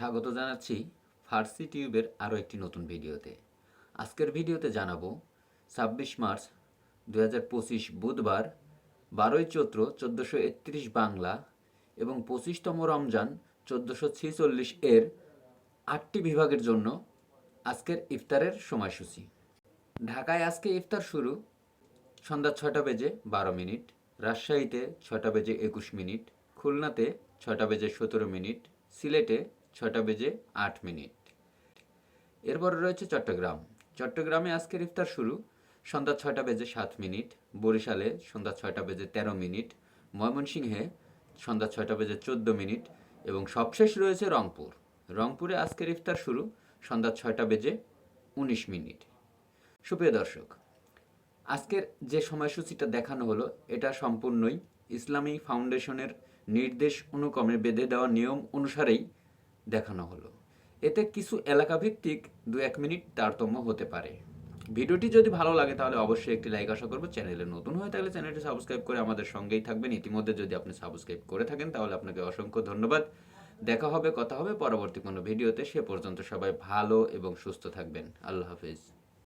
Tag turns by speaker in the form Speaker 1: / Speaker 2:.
Speaker 1: স্বাগত জানাচ্ছি ফার্সি টিউবের আরও একটি নতুন ভিডিওতে। আজকের ভিডিওতে জানাব, ছাব্বিশ মার্চ দু বুধবার, বারোই চৈত্র চোদ্দোশো একত্রিশ বাংলা এবং পঁচিশতম রমজান চোদ্দোশো ছিচল্লিশ এর আটটি বিভাগের জন্য আজকের ইফতারের সময়সূচি। ঢাকায় আজকে ইফতার শুরু সন্ধ্যা ছটা বেজে বারো মিনিট, রাজশাহীতে ছটা বেজে একুশ মিনিট, খুলনাতে ছটা বেজে সতেরো মিনিট, সিলেটে ছটা বেজে আট মিনিট। এরপর রয়েছে চট্টগ্রাম। চট্টগ্রামে আজকের ইফতার শুরু সন্ধ্যা ছয়টা বেজে সাত মিনিট, বরিশালে সন্ধ্যা ছয়টা বেজে তেরো মিনিট, ময়মনসিংহে সন্ধ্যা ছয়টা বেজে চোদ্দ মিনিট এবং সবশেষ রয়েছে রংপুর। রংপুরে আজকের ইফতার শুরু সন্ধ্যা ছয়টা বেজে উনিশ মিনিট। সুপ্রিয় দর্শক, আজকের যে সময়সূচিটা দেখানো হলো, এটা সম্পূর্ণই ইসলামী ফাউন্ডেশনের নির্দেশ অনুক্রমে বেঁধে দেওয়া নিয়ম অনুসারেই দেখানো হলো। এতে কিছু এলাকাভিত্তিক দু এক মিনিট তারতম্য হতে পারে। ভিডিওটি যদি ভালো লাগে তাহলে অবশ্যই একটি লাইক আশা করব। চ্যানেলে নতুন হয়ে থাকলে চ্যানেলটি সাবস্ক্রাইব করে আমাদের সঙ্গেই থাকবেন। ইতিমধ্যে যদি আপনি সাবস্ক্রাইব করে থাকেন তাহলে আপনাকে অসংখ্য ধন্যবাদ। দেখা হবে, কথা হবে পরবর্তী কোনো ভিডিওতে। সে পর্যন্ত সবাই ভালো এবং সুস্থ থাকবেন। আল্লাহ হাফিজ।